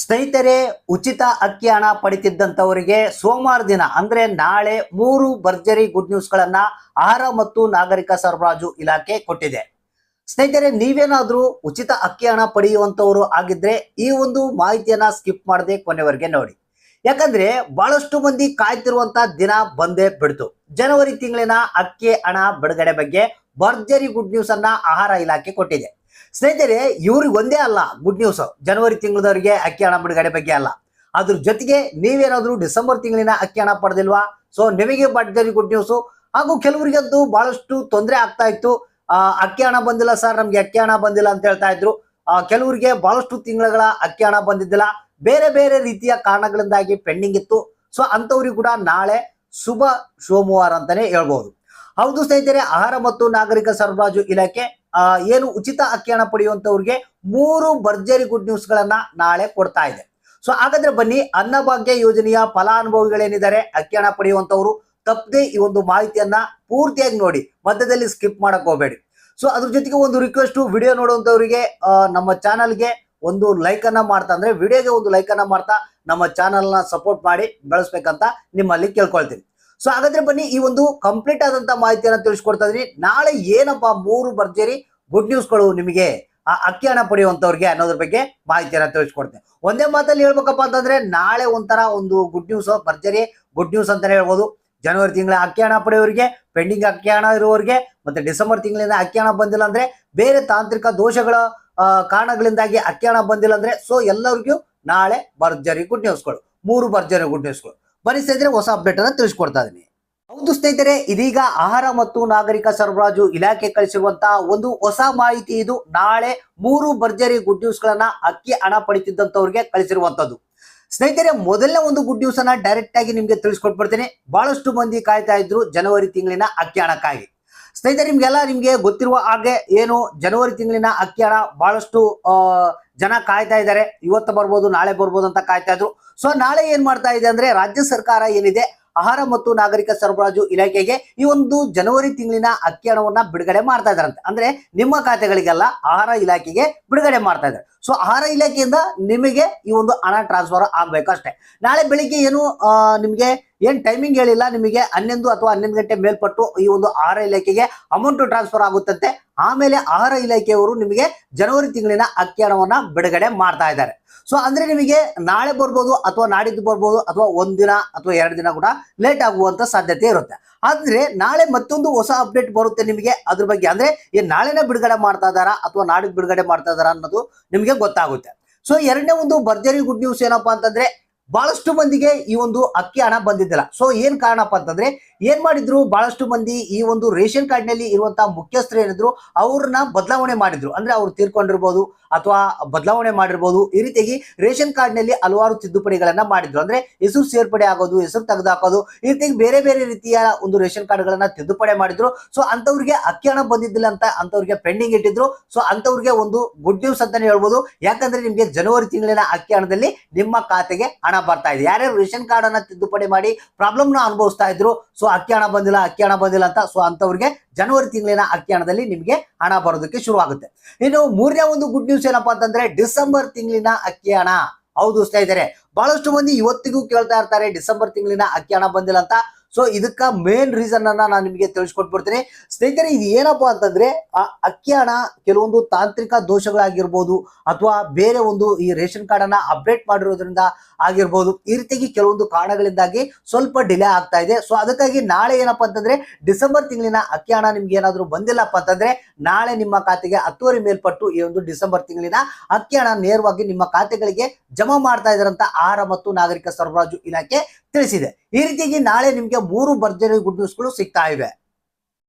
ಸ್ನೇಹಿತರೆ, ಉಚಿತ ಅಕ್ಕಿ ಹಣ ಪಡಿತಿದ್ದಂಥವರಿಗೆ ಸೋಮವಾರ ದಿನ, ಅಂದ್ರೆ ನಾಳೆ ಮೂರು ಭರ್ಜರಿ ಗುಡ್ ನ್ಯೂಸ್ಗಳನ್ನ ಆಹಾರ ಮತ್ತು ನಾಗರಿಕ ಸರಬರಾಜು ಇಲಾಖೆ ಕೊಟ್ಟಿದೆ. ಸ್ನೇಹಿತರೆ, ನೀವೇನಾದ್ರೂ ಉಚಿತ ಅಕ್ಕಿ ಹಣ ಪಡೆಯುವಂತವರು ಆಗಿದ್ರೆ ಈ ಒಂದು ಮಾಹಿತಿಯನ್ನ ಸ್ಕಿಪ್ ಮಾಡದೆ ಕೊನೆವರೆಗೆ ನೋಡಿ. ಯಾಕಂದ್ರೆ ಬಹಳಷ್ಟು ಮಂದಿ ಕಾಯ್ತಿರುವಂತ ದಿನ ಬಂದೇ ಬಿಡ್ತು. ಜನವರಿ ತಿಂಗಳಿನ ಅಕ್ಕಿ ಹಣ ಬಿಡುಗಡೆ ಬಗ್ಗೆ ಭರ್ಜರಿ ಗುಡ್ ನ್ಯೂಸ್ ಅನ್ನ ಆಹಾರ ಇಲಾಖೆ ಕೊಟ್ಟಿದೆ. ಸ್ನೇಹಿತರೆ, ಇವ್ರಿಗೆ ಒಂದೇ ಅಲ್ಲ ಗುಡ್ ನ್ಯೂಸ್ ಜನವರಿ ತಿಂಗಳದವರಿಗೆ ಅಕ್ಕಿ ಹಣ ಬಿಡುಗಡೆ ಬಗ್ಗೆ ಅಲ್ಲ. ಅದ್ರ ಜೊತೆಗೆ ನೀವೇನಾದ್ರೂ ಡಿಸೆಂಬರ್ ತಿಂಗಳಿನ ಅಕ್ಕಿ ಹಣ ಪಡೆದಿಲ್ವಾ? ಸೊ ನಿಮಗೆ ಭರ್ಜರಿ ಗುಡ್ ನ್ಯೂಸು ಹಾಗೂ ಕೆಲವರಿಗಂತೂ ಬಹಳಷ್ಟು ತೊಂದರೆ ಆಗ್ತಾ ಇತ್ತು. ಅಕ್ಕಿ ಹಣ ಬಂದಿಲ್ಲ ಸರ್ ನಮ್ಗೆ ಅಕ್ಕಿ ಹಣ ಬಂದಿಲ್ಲ ಅಂತ ಹೇಳ್ತಾ ಇದ್ರು. ಕೆಲವರಿಗೆ ಬಹಳಷ್ಟು ತಿಂಗಳ ಅಕ್ಕಿ ಹಣ ಬಂದಿದ್ದಿಲ್ಲ. ಬೇರೆ ಬೇರೆ ರೀತಿಯ ಕಾರಣಗಳಿಂದಾಗಿ ಪೆಂಡಿಂಗ್ ಇತ್ತು. ಸೊ ಅಂಥವ್ರಿಗೆ ಕೂಡ ನಾಳೆ ಶುಭ ಸೋಮವಾರ ಅಂತಾನೆ ಹೇಳ್ಬಹುದು ಹೌದು ಸ್ನೇಹಿತರೆ, ಆಹಾರ ಮತ್ತು ನಾಗರಿಕ ಸರಬರಾಜು ಇಲಾಖೆ ಏನು ಉಚಿತ ಅಕ್ಕಿ ಹಣ ಪಡೆಯುವಂತವ್ರಿಗೆ ಮೂರು ಭರ್ಜರಿ ಗುಡ್ ನ್ಯೂಸ್ ಗಳನ್ನ ನಾಳೆ ಕೊಡ್ತಾ ಇದೆ. ಸೊ ಹಾಗಾದ್ರೆ ಬನ್ನಿ, ಅನ್ನಭಾಗ್ಯ ಯೋಜನೆಯ ಫಲಾನುಭವಿಗಳೇನಿದ್ದಾರೆ ಅಕ್ಕಿ ಹಣ ಪಡೆಯುವಂತವ್ರು ತಪ್ಪದೆ ಈ ಒಂದು ಮಾಹಿತಿಯನ್ನ ಪೂರ್ತಿಯಾಗಿ ನೋಡಿ, ಮಧ್ಯದಲ್ಲಿ ಸ್ಕಿಪ್ ಮಾಡಕ್ ಹೋಗ್ಬೇಡಿ. ಸೊ ಅದ್ರ ಜೊತೆಗೆ ಒಂದು ರಿಕ್ವೆಸ್ಟ್ ವಿಡಿಯೋ ನೋಡುವಂತವರಿಗೆ ನಮ್ಮ ಚಾನಲ್ಗೆ ಒಂದು ಲೈಕ್ ಅನ್ನ ಮಾಡ್ತಾ, ಅಂದ್ರೆ ವಿಡಿಯೋಗೆ ಒಂದು ಲೈಕ್ ಅನ್ನ ಮಾಡ್ತಾ, ನಮ್ಮ ಚಾನಲ್ನ ಸಪೋರ್ಟ್ ಮಾಡಿ, ಬೆಳೆಸ್ಬೇಕಂತ ನಿಮ್ಮಲ್ಲಿ ಕೇಳ್ಕೊಳ್ತೀನಿ. ಸೊ ಹಾಗಾದ್ರೆ ಬನ್ನಿ, ಈ ಒಂದು ಕಂಪ್ಲೀಟ್ ಆದಂತ ಮಾಹಿತಿಯನ್ನು ತಿಳಿಸ್ಕೊಡ್ತಾ ಇದ್ರಿ ನಾಳೆ ಏನಪ್ಪಾ ಮೂರು ಭರ್ಜರಿ ಗುಡ್ ನ್ಯೂಸ್ಗಳು ನಿಮಗೆ ಆ ಅಕ್ಕಿ ಹಣ ಪಡೆಯುವಂತವ್ರಿಗೆ ಅನ್ನೋದ್ರ ಬಗ್ಗೆ ಮಾಹಿತಿಯನ್ನ ತಿಳಿಸ್ಕೊಡ್ತೇನೆ. ಒಂದೇ ಮಾತಲ್ಲಿ ಹೇಳ್ಬೇಕಪ್ಪ ಅಂತಂದ್ರೆ, ನಾಳೆ ಒಂಥರ ಒಂದು ಗುಡ್ ನ್ಯೂಸ್ ಭರ್ಜರಿ ಗುಡ್ ನ್ಯೂಸ್ ಅಂತಾನೆ ಹೇಳ್ಬೋದು. ಜನವರಿ ತಿಂಗಳ ಅಕ್ಕಿ ಹಣ ಪಡೆಯೋರಿಗೆ ಪೆಂಡಿಂಗ್ ಅಕ್ಕಿ ಹಣ ಇರುವವರಿಗೆ ಮತ್ತೆ ಡಿಸೆಂಬರ್ ತಿಂಗಳಿಂದ ಅಕ್ಕಿ ಹಣ ಬಂದಿಲ್ಲ ಅಂದ್ರೆ ಬೇರೆ ತಾಂತ್ರಿಕ ದೋಷಗಳ ಕಾರಣಗಳಿಂದಾಗಿ ಅಕ್ಕಿ ಹಣ ಬಂದಿಲ್ಲ ಅಂದ್ರೆ ಸೊ ಎಲ್ಲರಿಗೂ ನಾಳೆ ಭರ್ಜರಿ ಗುಡ್ ನ್ಯೂಸ್ಗಳು ಮೂರು ಭರ್ಜರಿ ಗುಡ್ ನ್ಯೂಸ್ಗಳು ಬನ್ನಿ ಸ್ನೇಹಿತರೆ ಹೊಸ ಅಪ್ಡೇಟ್ ಅನ್ನು ತಿಳಿಸ್ಕೊಡ್ತಾ ಇದ್ದೀನಿ ಹೌದು ಸ್ನೇಹಿತರೆ, ಇದೀಗ ಆಹಾರ ಮತ್ತು ನಾಗರಿಕ ಸರಬರಾಜು ಇಲಾಖೆ ಕಳಿಸಿರುವಂತಹ ಒಂದು ಹೊಸ ಮಾಹಿತಿ ಇದು. ನಾಳೆ ಮೂರು ಭರ್ಜರಿ ಗುಡ್ ನ್ಯೂಸ್ ಗಳನ್ನ ಅಕ್ಕಿ ಹಣ ಪಡಿತಿದ್ದಂತವ್ರಿಗೆ ಕಳಿಸಿರುವಂತದ್ದು ಸ್ನೇಹಿತರೆ, ಮೊದಲನೇ ಒಂದು ಗುಡ್ ನ್ಯೂಸ್ ಅನ್ನ ಡೈರೆಕ್ಟ್ ಆಗಿ ನಿಮ್ಗೆ ತಿಳಿಸ್ಕೊಟ್ಬಿಡ್ತೀನಿ. ಬಹಳಷ್ಟು ಮಂದಿ ಕಾಯ್ತಾ ಇದ್ರು, ಜನವರಿ ತಿಂಗಳಿನ ಅಕ್ಕಿ ಹಣಕ್ಕಾಗಿ. ಸ್ನೇಹಿತರೆ, ನಿಮ್ಗೆಲ್ಲ ನಿಮ್ಗೆ ಗೊತ್ತಿರುವ ಹಾಗೆ ಏನು ಜನವರಿ ತಿಂಗಳಿನ ಅಕ್ಕಿ ಹಣ ಬಹಳಷ್ಟು ಜನ ಕಾಯ್ತಾ ಇದ್ದಾರೆ. ಇವತ್ತು ಬರ್ಬೋದು, ನಾಳೆ ಬರ್ಬೋದು ಅಂತ ಕಾಯ್ತಾ ಇದ್ರು. ಸೊ ನಾಳೆ ಏನ್ ಮಾಡ್ತಾ ಇದೆ ಅಂದ್ರೆ, ರಾಜ್ಯ ಸರ್ಕಾರ ಏನಿದೆ ಆಹಾರ ಮತ್ತು ನಾಗರಿಕ ಸರಬರಾಜು ಇಲಾಖೆಗೆ ಈ ಒಂದು ಜನವರಿ ತಿಂಗಳಿನ ಅಕ್ಕಿ ಹಣವನ್ನ ಬಿಡುಗಡೆ ಮಾಡ್ತಾ ಇದಾರಂತೆ ಅಂದ್ರೆ ನಿಮ್ಮ ಖಾತೆಗಳಿಗೆಲ್ಲ ಆಹಾರ ಇಲಾಖೆಗೆ ಬಿಡುಗಡೆ ಮಾಡ್ತಾ ಇದ್ದಾರೆ. ಸೊ ಆಹಾರ ಇಲಾಖೆಯಿಂದ ನಿಮಗೆ ಈ ಒಂದು ಹಣ ಟ್ರಾನ್ಸ್ಫರ್ ಆಗ್ಬೇಕು ಅಷ್ಟೇ. ನಾಳೆ ಬೆಳಿಗ್ಗೆ ಏನು ನಿಮಗೆ ಏನ್ ಟೈಮಿಂಗ್ ಹೇಳಿಲ್ಲ, ನಿಮಗೆ ಹನ್ನೊಂದು ಅಥವಾ ಹನ್ನೊಂದು ಗಂಟೆ ಮೇಲ್ಪಟ್ಟು ಈ ಒಂದು ಆಹಾರ ಇಲಾಖೆಗೆ ಅಮೌಂಟ್ ಟ್ರಾನ್ಸ್ಫರ್ ಆಗುತ್ತಂತೆ. ಆಮೇಲೆ ಆಹಾರ ಇಲಾಖೆಯವರು ನಿಮಗೆ ಜನವರಿ ತಿಂಗಳಿನ ಅಕ್ಕಿ ಹಣವನ್ನ ಬಿಡುಗಡೆ ಮಾಡ್ತಾ ಇದ್ದಾರೆ. ಸೊ ಅಂದ್ರೆ ನಿಮಗೆ ನಾಳೆ ಬರ್ಬೋದು ಅಥವಾ ನಾಡಿದ್ದು ಬರ್ಬೋದು ಅಥವಾ ಒಂದಿನ ಅಥವಾ ಎರಡು ದಿನ ಕೂಡ ಲೇಟ್ ಆಗುವಂತ ಸಾಧ್ಯತೆ ಇರುತ್ತೆ. ಆದ್ರೆ ನಾಳೆ ಮತ್ತೊಂದು ಹೊಸ ಅಪ್ಡೇಟ್ ಬರುತ್ತೆ ನಿಮಗೆ ಅದ್ರ ಬಗ್ಗೆ. ಅಂದ್ರೆ ಏ ನಾಳೆನೇ ಬಿಡುಗಡೆ ಮಾಡ್ತಾ ಇದಾರಾ ಅಥವಾ ನಾಡಿದ್ದು ಬಿಡುಗಡೆ ಮಾಡ್ತಾ ಇದಾರಾ ಅನ್ನೋದು ನಿಮಗೆ ಗೊತ್ತಾಗುತ್ತೆ. ಸೊ ಎರಡನೇ ಒಂದು ಭರ್ಜರಿ ಗುಡ್ ನ್ಯೂಸ್ ಏನಪ್ಪಾ ಅಂತಂದ್ರೆ ಬಹಳಷ್ಟು ಮಂದಿಗೆ ಈ ಒಂದು ಅಕ್ಕಿ ಹಣ ಬಂದಿದ್ದಿಲ್ಲ. ಸೊ ಏನ್ ಕಾರಣಪ್ಪ ಅಂತಂದ್ರೆ, ಏನ್ ಮಾಡಿದ್ರು? ಬಹಳಷ್ಟು ಮಂದಿ ಈ ಒಂದು ರೇಷನ್ ಕಾರ್ಡ್ನಲ್ಲಿ ಇರುವಂತಹ ಮುಖ್ಯಸ್ಥರು ಏನಿದ್ರು, ಅವ್ರನ್ನ ಬದಲಾವಣೆ ಮಾಡಿದ್ರು. ಅಂದ್ರೆ ಅವ್ರು ತೀರ್ಕೊಂಡಿರ್ಬೋದು ಅಥವಾ ಬದಲಾವಣೆ ಮಾಡಿರ್ಬೋದು. ಈ ರೀತಿಯಾಗಿ ರೇಷನ್ ಕಾರ್ಡ್ನಲ್ಲಿ ಹಲವಾರು ತಿದ್ದುಪಡಿಗಳನ್ನ ಮಾಡಿದ್ರು. ಅಂದ್ರೆ ಹೆಸರು ಸೇರ್ಪಡೆ ಆಗೋದು, ಹೆಸರು ತೆಗೆದುಹಾಕೋದು ಈ ರೀತಿಯಾಗಿ ಬೇರೆ ಬೇರೆ ರೀತಿಯ ಒಂದು ರೇಷನ್ ಕಾರ್ಡ್ ಗಳನ್ನ ತಿದ್ದುಪಡಿ ಮಾಡಿದ್ರು. ಸೊ ಅಂತವ್ರಿಗೆ ಅಕ್ಕಿ ಹಣ ಬಂದಿದ್ದಿಲ್ಲ ಅಂತ ಅಂತವ್ರಿಗೆ ಪೆಂಡಿಂಗ್ ಇಟ್ಟಿದ್ರು. ಸೊ ಅಂತವ್ರಿಗೆ ಒಂದು ಗುಡ್ ನ್ಯೂಸ್ ಅಂತಾನೆ ಹೇಳ್ಬೋದು. ಯಾಕಂದ್ರೆ ನಿಮ್ಗೆ ಜನವರಿ ತಿಂಗಳಿನ ಅಕ್ಕಿ ಹಣದಲ್ಲಿ ನಿಮ್ಮ ಖಾತೆಗೆ ಹಣ ಬರ್ತಾ ಇದೆ ಯಾರ್ಯಾರು ರೇಷನ್ ಕಾರ್ಡ್ ಅನ್ನ ತಿದ್ದುಪಡಿ ಮಾಡಿ ಪ್ರಾಬ್ಲಮ್ನ ಅನುಭವಿಸ್ತಾ ಇದ್ರು ಸೊ ಅಕ್ಕಿ ಹಣ ಬಂದಿಲ್ಲ, ಅಕ್ಕಿ ಹಣ ಬಂದಿಲ್ಲ ಅಂತ ಸೊ ಅಂತವ್ರಿಗೆ ಜನವರಿ ತಿಂಗಳಿನ ಅಕ್ಕಿ ಹಣದಲ್ಲಿ ನಿಮಗೆ ಹಣ ಬರೋದಕ್ಕೆ ಶುರುವಾಗುತ್ತೆ. ಇನ್ನು ಮೂರನೇ ಒಂದು ಗುಡ್ ನ್ಯೂಸ್ ಏನಪ್ಪಾ ಅಂತಂದ್ರೆ ಡಿಸೆಂಬರ್ ತಿಂಗಳಿನ ಅಕ್ಕಿ ಹಣ ಹೌದು ಸ್ನೇಹಿತರೆ, ಬಹಳಷ್ಟು ಮಂದಿ ಇವತ್ತಿಗೂ ಕೇಳ್ತಾ ಇರ್ತಾರೆ, ಡಿಸೆಂಬರ್ ತಿಂಗಳಿನ ಅಕ್ಕಿ ಹಣ ಬಂದಿಲ್ಲ ಅಂತ. ಸೊ ಇದಕ್ಕ ಮೇನ್ ರೀಸನ್ ಅನ್ನ ನಾನು ನಿಮಗೆ ತಿಳಿಸ್ಕೊಟ್ಬಿಡ್ತೀನಿ ಸ್ನೇಹಿತರೆ, ಇದು ಏನಪ್ಪಾ ಅಂತಂದ್ರೆ, ಆ ಅಕ್ಕಿ ಹಣ ಕೆಲವೊಂದು ತಾಂತ್ರಿಕ ದೋಷಗಳಾಗಿರ್ಬೋದು ಅಥವಾ ಬೇರೆ ಒಂದು ಈ ರೇಷನ್ ಕಾರ್ಡ್ ಅನ್ನ ಅಪ್ಡೇಟ್ ಮಾಡಿರೋದ್ರಿಂದ ಆಗಿರ್ಬೋದು, ಈ ರೀತಿಯಾಗಿ ಕೆಲವೊಂದು ಕಾರಣಗಳಿಂದಾಗಿ ಸ್ವಲ್ಪ ಡಿಲೇ ಆಗ್ತಾ ಇದೆ. ಸೊ ಅದಕ್ಕಾಗಿ ನಾಳೆ ಏನಪ್ಪಾ ಅಂತಂದ್ರೆ, ಡಿಸೆಂಬರ್ ತಿಂಗಳಿನ ಅಕ್ಕಿ ಹಣ ನಿಮ್ಗೆ ಏನಾದ್ರು ಬಂದಿಲ್ಲಪ್ಪ ಅಂತಂದ್ರೆ, ನಾಳೆ ನಿಮ್ಮ ಖಾತೆಗೆ ಹತ್ತುವರೆ ಮೇಲ್ಪಟ್ಟು ಈ ಒಂದು ಡಿಸೆಂಬರ್ ತಿಂಗಳಿನ ಅಕ್ಕಿ ಹಣ ನೇರವಾಗಿ ನಿಮ್ಮ ಖಾತೆಗಳಿಗೆ ಜಮಾ ಮಾಡ್ತಾ ಇದಾರಂತ ಆಹಾರ ಮತ್ತು ನಾಗರಿಕ ಸರಬರಾಜು ಇಲಾಖೆ ತಿಳಿಸಿದೆ. ಈ ರೀತಿಯಾಗಿ ನಾಳೆ ನಿಮ್ಗೆ ಮೂರು ಭರ್ಜರಿ ಗುಡ್ ನ್ಯೂಸ್ಗಳು ಸಿಗ್ತಾ ಇವೆ.